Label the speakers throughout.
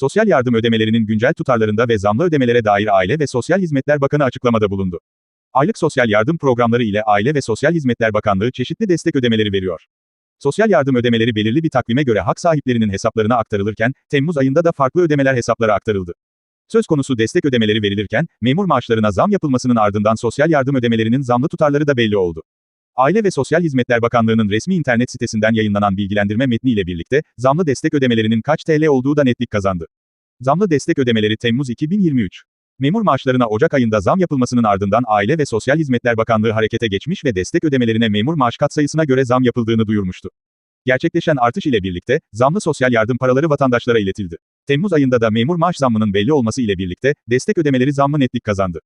Speaker 1: Sosyal yardım ödemelerinin güncel tutarlarında ve zamlı ödemelere dair Aile ve Sosyal Hizmetler Bakanı açıklamada bulundu. Aylık sosyal yardım programları ile Aile ve Sosyal Hizmetler Bakanlığı çeşitli destek ödemeleri veriyor. Sosyal yardım ödemeleri belirli bir takvime göre hak sahiplerinin hesaplarına aktarılırken, Temmuz ayında da farklı ödemeler hesaplara aktarıldı. Söz konusu destek ödemeleri verilirken, memur maaşlarına zam yapılmasının ardından sosyal yardım ödemelerinin zamlı tutarları da belli oldu. Aile ve Sosyal Hizmetler Bakanlığı'nın resmi internet sitesinden yayınlanan bilgilendirme metni ile birlikte, zamlı destek ödemelerinin kaç TL olduğu da netlik kazandı. Zamlı destek ödemeleri Temmuz 2023. Memur maaşlarına Ocak ayında zam yapılmasının ardından Aile ve Sosyal Hizmetler Bakanlığı harekete geçmiş ve destek ödemelerine memur maaş katsayısına göre zam yapıldığını duyurmuştu. Gerçekleşen artış ile birlikte, zamlı sosyal yardım paraları vatandaşlara iletildi. Temmuz ayında da memur maaş zammının belli olması ile birlikte, destek ödemeleri zammı netlik kazandı.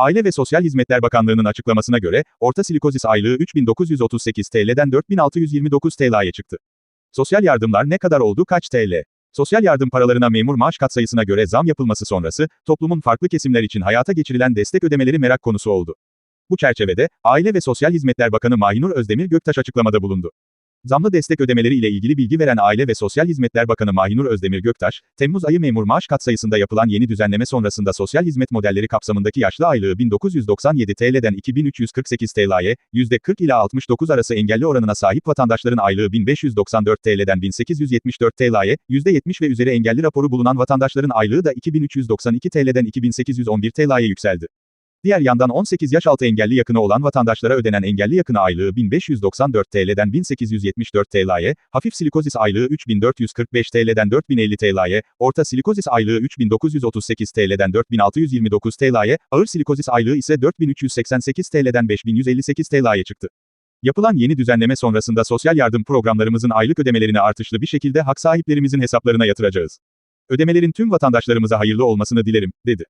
Speaker 1: Aile ve Sosyal Hizmetler Bakanlığı'nın açıklamasına göre, orta silikozis aylığı 3938 TL'den 4629 TL'ye çıktı. Sosyal yardımlar ne kadar oldu kaç TL? Sosyal yardım paralarına memur maaş katsayısına göre zam yapılması sonrası, toplumun farklı kesimler için hayata geçirilen destek ödemeleri merak konusu oldu. Bu çerçevede, Aile ve Sosyal Hizmetler Bakanı Mahinur Özdemir Göktaş açıklamada bulundu. Zamlı destek ödemeleri ile ilgili bilgi veren Aile ve Sosyal Hizmetler Bakanı Mahinur Özdemir Göktaş, Temmuz ayı memur maaş katsayısında yapılan yeni düzenleme sonrasında sosyal hizmet modelleri kapsamındaki yaşlı aylığı 1997 TL'den 2348 TL'ye, %40 ila 69 arası engelli oranına sahip vatandaşların aylığı 1594 TL'den 1874 TL'ye, %70 ve üzeri engelli raporu bulunan vatandaşların aylığı da 2392 TL'den 2811 TL'ye yükseldi. Diğer yandan 18 yaş altı engelli yakını olan vatandaşlara ödenen engelli yakını aylığı 1594 TL'den 1874 TL'ye, hafif silikozis aylığı 3445 TL'den 4050 TL'ye, orta silikozis aylığı 3938 TL'den 4629 TL'ye, ağır silikozis aylığı ise 4388 TL'den 5158 TL'ye çıktı. Yapılan yeni düzenleme sonrasında sosyal yardım programlarımızın aylık ödemelerini artışlı bir şekilde hak sahiplerimizin hesaplarına yatıracağız. Ödemelerin tüm vatandaşlarımıza hayırlı olmasını dilerim, dedi.